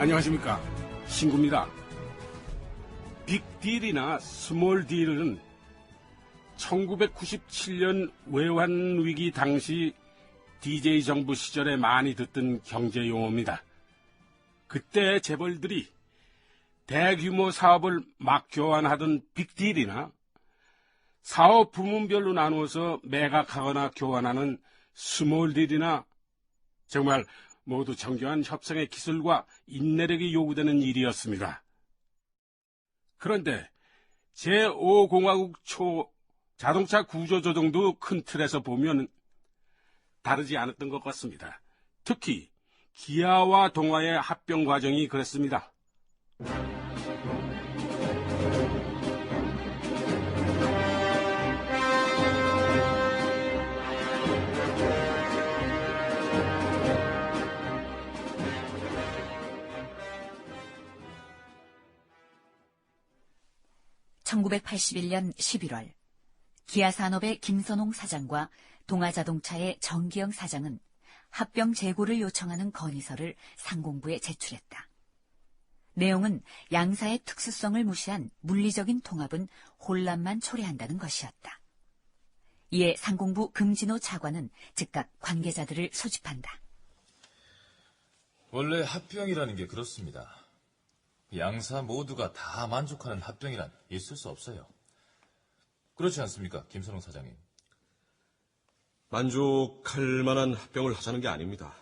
안녕하십니까. 신구입니다. 빅딜이나 스몰딜은 1997년 외환위기 당시 DJ 정부 시절에 많이 듣던 경제 용어입니다. 그때 재벌들이 대규모 사업을 막 교환하던 빅딜이나 사업 부문별로 나누어서 매각하거나 교환하는 스몰딜이나 정말 모두 정교한 협상의 기술과 인내력이 요구되는 일이었습니다. 그런데 제5공화국 초 자동차 구조조정도 큰 틀에서 보면 다르지 않았던 것 같습니다. 특히 기아와 동아의 합병 과정이 그랬습니다. (1981년 11월) 기아산업의 김선홍 사장과 동아자동차의 정기영 사장은 합병 재고를 요청하는 건의서를 상공부에 제출했다. 내용은 양사의 특수성을 무시한 물리적인 통합은 혼란만 초래한다는 것이었다. 이에 상공부 금진호 차관은 즉각 관계자들을 소집한다. 원래 합병이라는 게 그렇습니다. 양사 모두가 다 만족하는 합병이란 있을 수 없어요. 그렇지 않습니까, 김선홍 사장님? 만족할 만한 합병을 하자는 게 아닙니다.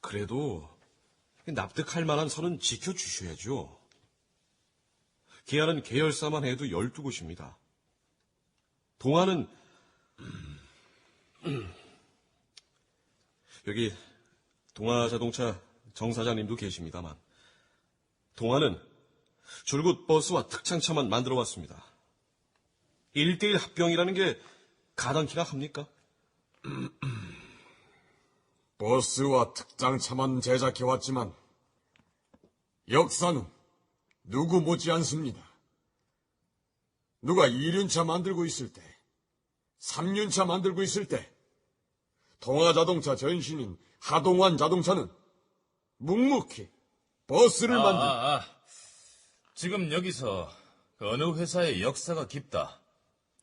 그래도 납득할 만한 선은 지켜주셔야죠. 기아는 계열사만 해도 12곳입니다. 동아는 여기 동아자동차 정 사장님도 계십니다만 동아는 줄곧 버스와 특장차만 만들어 왔습니다. 1대1 합병이라는 게 가당키나 합니까? 버스와 특장차만 제작해왔지만 역사는 누구 못지 않습니다. 누가 2륜차 만들고 있을 때, 3륜차 만들고 있을 때, 동아자동차 전신인 하동환 자동차는 묵묵히 버스를 아, 만들 아, 아. 지금 여기서 그 어느 회사의 역사가 깊다.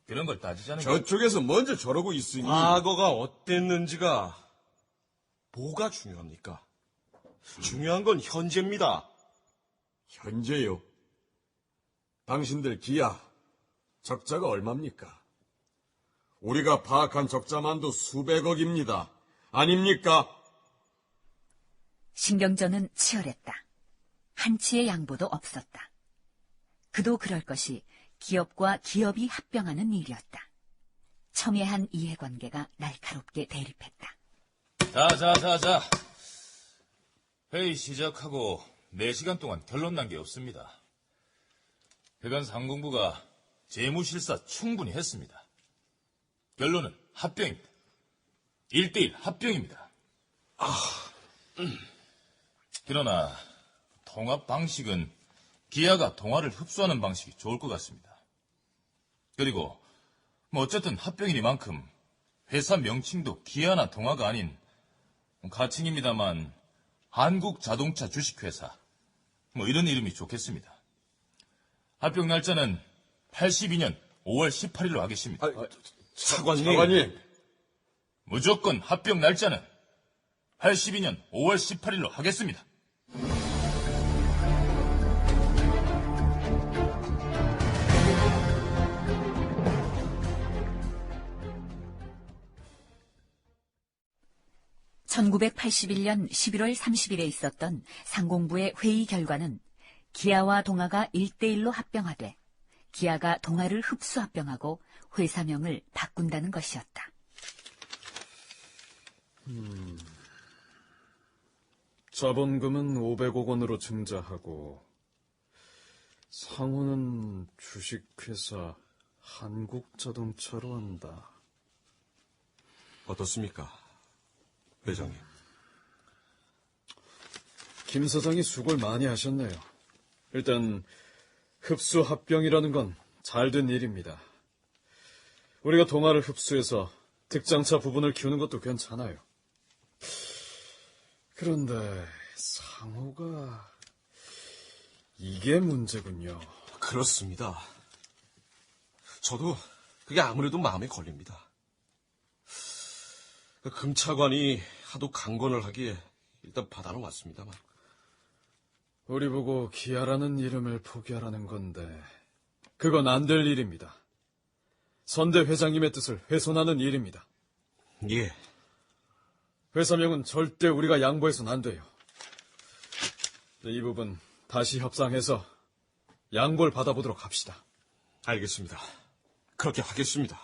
그런 걸 따지자는 게 저쪽에서 먼저 저러고 있으니 과거가 어땠는지가 뭐가 중요합니까? 중요한 건 현재입니다. 현재요. 당신들 기아 적자가 얼마입니까? 우리가 파악한 적자만도 수백억입니다. 아닙니까? 신경전은 치열했다. 한치의 양보도 없었다. 그도 그럴 것이 기업과 기업이 합병하는 일이었다. 첨예한 이해관계가 날카롭게 대립했다. 자, 자, 자, 자. 회의 시작하고 4시간 동안 결론 난 게 없습니다. 그간 상공부가 재무실사 충분히 했습니다. 결론은 합병입니다. 1대1 합병입니다. 그러나 통합 방식은 기아가 동아를 흡수하는 방식이 좋을 것 같습니다. 그리고 뭐 어쨌든 합병이니만큼 회사 명칭도 기아나 동아가 아닌 가칭입니다만 한국 자동차 주식회사 뭐 이런 이름이 좋겠습니다. 합병 날짜는 82년 5월 18일로 하겠습니다. 차관님. 차관님, 무조건 합병 날짜는 82년 5월 18일로 하겠습니다. (1981년 11월 30일에 있었던 상공부의 회의 결과는 기아와 동아가 1대1로 합병하되 기아가 동아를 흡수 합병하고 회사명을 바꾼다는 것이었다. 자본금은 500억 원으로 증자하고 상호는 주식회사 한국자동차로 한다. 어떻습니까? 회장님. 김 사장이 수고를 많이 하셨네요. 일단 흡수 합병이라는 건 잘 된 일입니다. 우리가 동아를 흡수해서 특장차 부분을 키우는 것도 괜찮아요. 그런데 상호가 이게 문제군요. 그렇습니다. 저도 그게 아무래도 마음에 걸립니다. 그 금차관이 하도 강권을 하기에 일단 받아는 왔습니다만. 우리 보고 기아라는 이름을 포기하라는 건데 그건 안 될 일입니다. 선대 회장님의 뜻을 훼손하는 일입니다. 예, 회사명은 절대 우리가 양보해서는 안 돼요. 이 부분 다시 협상해서 양보를 받아보도록 합시다. 알겠습니다. 그렇게 하겠습니다.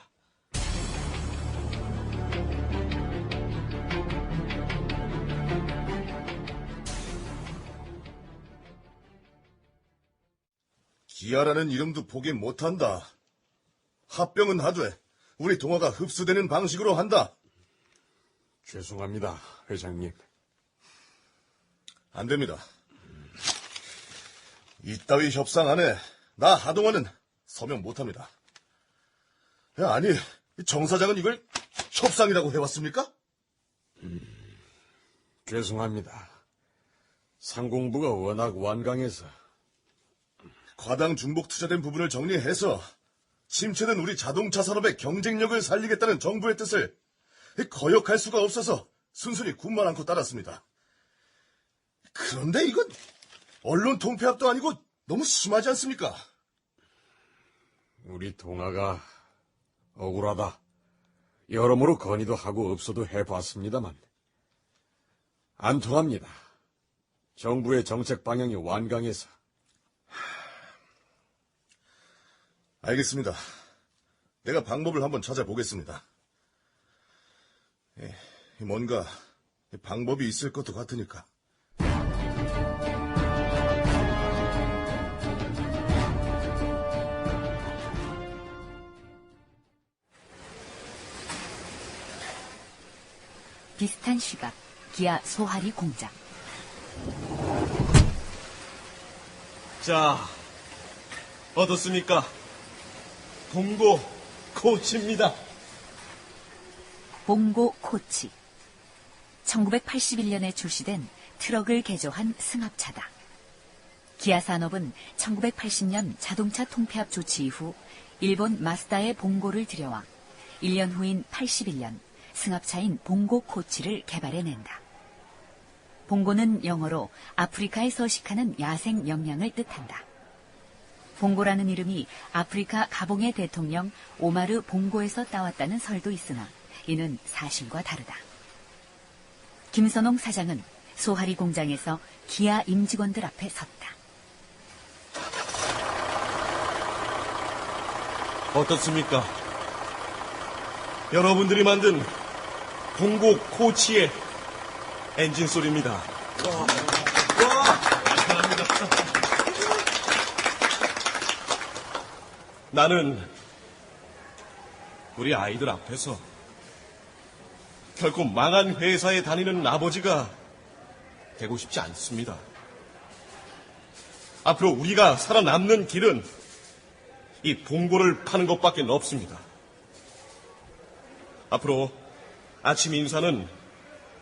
기아라는 이름도 포기 못한다. 합병은 하되 우리 동화가 흡수되는 방식으로 한다. 죄송합니다, 회장님. 안 됩니다. 이따위 협상 안에 나 하동화는 서명 못합니다. 야, 아니 정 사장은 이걸 협상이라고 해왔습니까? 죄송합니다. 상공부가 워낙 완강해서 과당 중복 투자된 부분을 정리해서 침체된 우리 자동차 산업의 경쟁력을 살리겠다는 정부의 뜻을 거역할 수가 없어서 순순히 군만 않고 따랐습니다. 그런데 이건 언론 통폐합도 아니고 너무 심하지 않습니까? 우리 동아가 억울하다. 여러모로 건의도 하고 없어도 해봤습니다만 안 통합니다. 정부의 정책 방향이 완강해서 알겠습니다. 내가 방법을 한번 찾아보겠습니다. 예, 뭔가 방법이 있을 것도 같으니까. 비슷한 시각 기아 소하리 공장. 자, 어떻습니까? 봉고 코치입니다. 봉고 코치. 1981년에 출시된 트럭을 개조한 승합차다. 기아 산업은 1980년 자동차 통폐합 조치 이후 일본 마스다의 봉고를 들여와 1년 후인 81년 승합차인 봉고 코치를 개발해낸다. 봉고는 영어로 아프리카에 서식하는 야생 영양을 뜻한다. 봉고라는 이름이 아프리카 가봉의 대통령 오마르 봉고에서 따왔다는 설도 있으나 이는 사실과 다르다. 김선홍 사장은 소하리 공장에서 기아 임직원들 앞에 섰다. 어떻습니까? 여러분들이 만든 봉고 코치의 엔진 소리입니다. 나는 우리 아이들 앞에서 결코 망한 회사에 다니는 아버지가 되고 싶지 않습니다. 앞으로 우리가 살아남는 길은 이 봉고를 파는 것밖에 없습니다. 앞으로 아침 인사는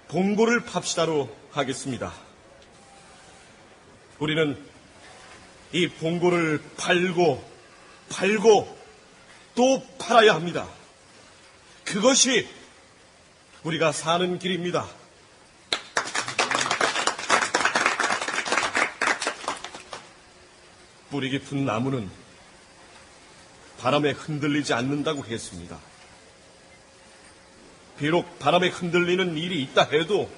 봉고를 팝시다로 하겠습니다. 우리는 이 봉고를 팔고 팔고 또 팔아야 합니다. 그것이 우리가 사는 길입니다. 뿌리 깊은 나무는 바람에 흔들리지 않는다고 했습니다. 비록 바람에 흔들리는 일이 있다 해도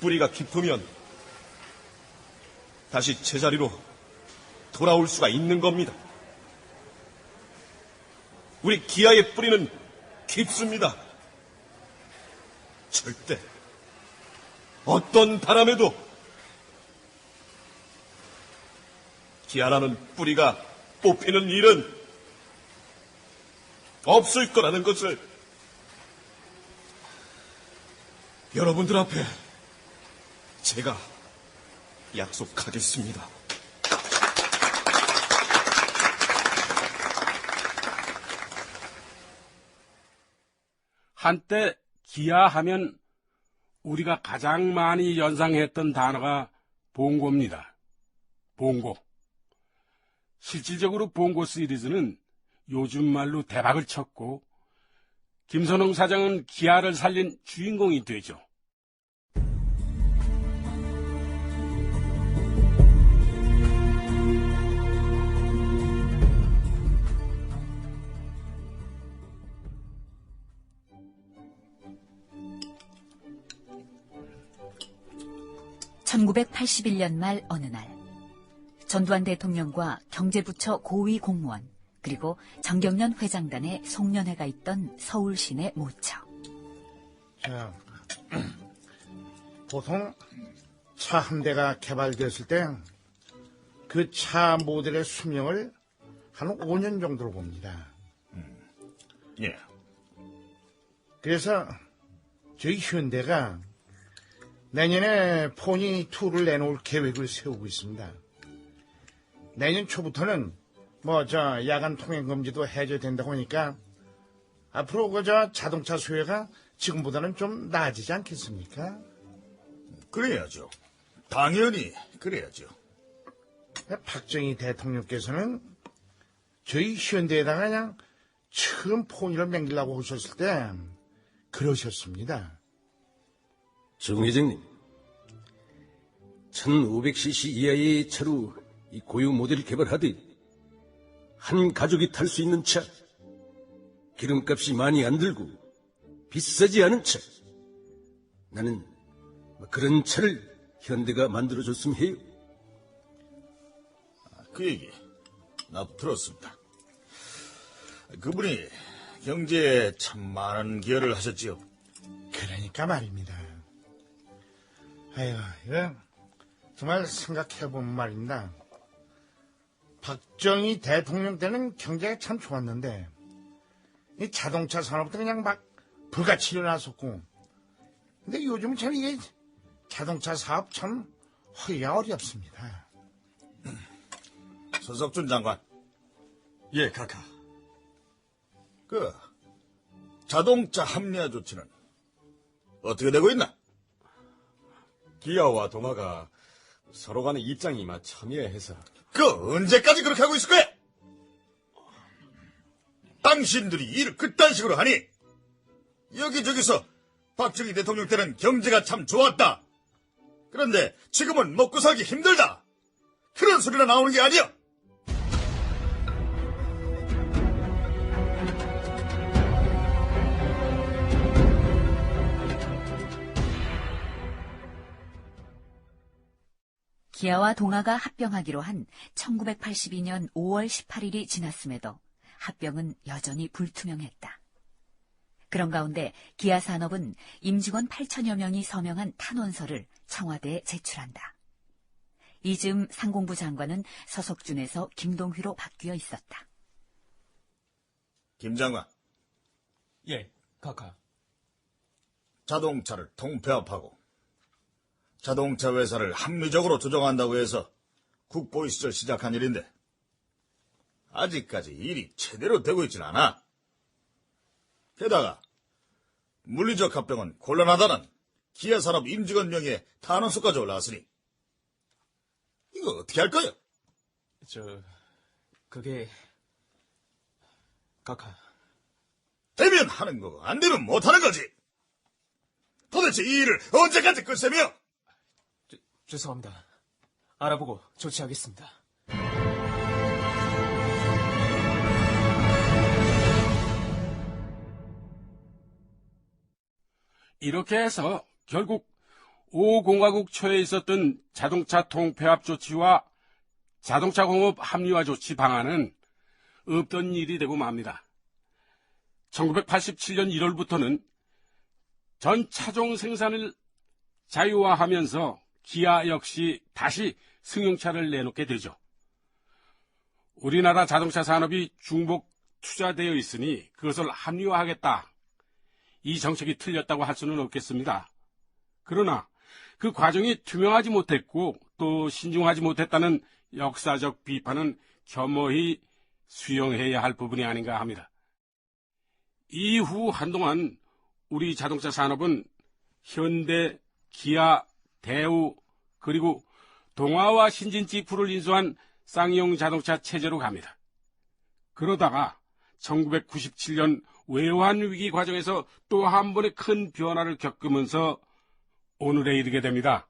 뿌리가 깊으면 다시 제자리로 돌아올 수가 있는 겁니다. 우리 기아의 뿌리는 깊습니다. 절대 어떤 바람에도 기아라는 뿌리가 뽑히는 일은 없을 거라는 것을 여러분들 앞에 제가 약속하겠습니다. 한때 기아 하면 우리가 가장 많이 연상했던 단어가 봉고입니다. 봉고. 실질적으로 봉고 시리즈는 요즘 말로 대박을 쳤고 김선홍 사장은 기아를 살린 주인공이 되죠. (1981년) 말 어느 날 전두환 대통령과 경제부처 고위 공무원 그리고 정경련 회장단의 송년회가 있던 서울 시내 모처 자, 보통 차 한 대가 개발됐을 때 그 차 모델의 수명을 한 5년 정도로 봅니다. 예. 그래서 저희 현대가 내년에 포니 2를 내놓을 계획을 세우고 있습니다. 내년 초부터는 뭐 저 야간 통행 금지도 해제된다고 하니까 앞으로 그저 자동차 수요가 지금보다는 좀 나아지지 않겠습니까? 그래야죠. 당연히 그래야죠. 박정희 대통령께서는 저희 현대에다가 그냥 처음 포니를 맹기려고 하셨을 때 그러셨습니다. 정 회장님, 1500cc 이하의 차로 이 고유 모델을 개발하되 한 가족이 탈 수 있는 차, 기름값이 많이 안 들고 비싸지 않은 차. 나는 뭐 그런 차를 현대가 만들어줬으면 해요. 그 얘기 나도 들었습니다. 그분이 경제에 참 많은 기여를 하셨지요. 그러니까 말입니다. 아유, 이거 정말 생각해보면 말입니다. 박정희 대통령 때는 경제가 참 좋았는데 이 자동차 산업도 그냥 막 불같이 일어났었고 근데 요즘은 참 이게 자동차 사업 참 허기가 어렵습니다. 서석준 장관, 예, 카카. 그 자동차 합리화 조치는 어떻게 되고 있나? 기아와 동아가 서로 간의 입장이 막 첨예해서 그 언제까지 그렇게 하고 있을 거야? 당신들이 일을 그딴 식으로 하니 여기저기서 박정희 대통령 때는 경제가 참 좋았다. 그런데 지금은 먹고 살기 힘들다. 그런 소리가 나오는 게 아니야. 기아와 동아가 합병하기로 한 1982년 5월 18일이 지났음에도 합병은 여전히 불투명했다. 그런 가운데 기아 산업은 임직원 8천여 명이 서명한 탄원서를 청와대에 제출한다. 이즈음 상공부 장관은 서석준에서 김동휘로 바뀌어 있었다. 김 장관, 예, 카카. 자동차를 통폐합하고 자동차 회사를 합리적으로 조정한다고 해서 국보위 시절 시작한 일인데 아직까지 일이 제대로 되고 있진 않아. 게다가 물리적 합병은 곤란하다는 기아산업 임직원 명의의 탄원서까지 올라왔으니 이거 어떻게 할 거야? 저, 그게, 카카. 되면 하는 거고 안 되면 못 하는 거지. 도대체 이 일을 언제까지 끌세며? 죄송합니다. 알아보고 조치하겠습니다. 이렇게 해서 결국 5공화국 초에 있었던 자동차 통폐합 조치와 자동차 공업 합리화 조치 방안은 없던 일이 되고 맙니다. 1987년 1월부터는 전 차종 생산을 자유화하면서 기아 역시 다시 승용차를 내놓게 되죠. 우리나라 자동차 산업이 중복 투자되어 있으니 그것을 합리화하겠다. 이 정책이 틀렸다고 할 수는 없겠습니다. 그러나 그 과정이 투명하지 못했고 또 신중하지 못했다는 역사적 비판은 겸허히 수용해야 할 부분이 아닌가 합니다. 이후 한동안 우리 자동차 산업은 현대, 기아, 대우, 그리고 동아와 신진지 풀을 인수한 쌍용 자동차 체제로 갑니다. 그러다가 1997년 외환 위기 과정에서 또 한 번의 큰 변화를 겪으면서 오늘에 이르게 됩니다.